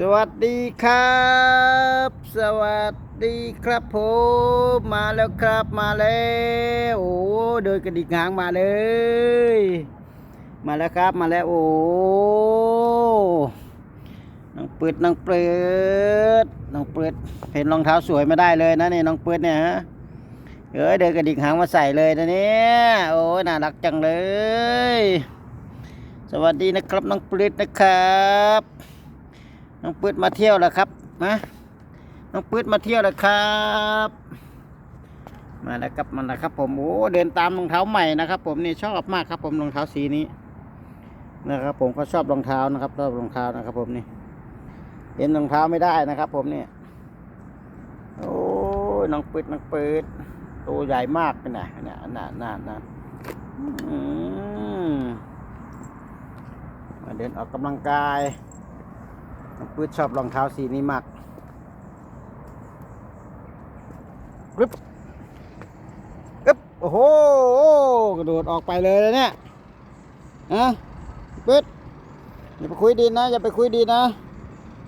สวัสดีครับ สวัสดีครับผมมาแล้วครับมาแล้วโอ้เดินกระดิกหางมาเลย มาแล้วครับมาแล้วโอ้น้องปืดน้องปืดน้องปืดเห็นรองเท้าสวยไม่ได้เลยนะนี่น้องปืดเนี่ยฮะเอ้ยเดินกระดิกหางมาใส่เลยนะเนี่ยโอ้ยน่ารักจังเลย สวัสดีนะครับน้องปืดนะครับ น้องปืดมาเที่ยวแล้วครับนะน้องปืดมาเที่ยวแล้วครับ มาแล้วครับมาแล้วครับ ผมโอ้เดินตามรองเท้าใหม่นะครับ ผมนี่ชอบมากครับ ผมรองเท้าสีนี้นะครับ ผมก็ชอบรองเท้านะครับชอบรองเท้านะครับ ผมนี่เห็นรองเท้าไม่ได้นะครับ ผมนี่โอ้ยน้องปืดน้องปืดตัวใหญ่มากนะนะนะนะนะอืมมาเดินออกกำลังกาย ปืดชอบรองเท้าสีนี้มากกรึบกรึบโอ้โห กระโดดออกไปเลยเนี่ยนะปืดอย่าไปคุยดินนะ อย่าไปคุยดินนะ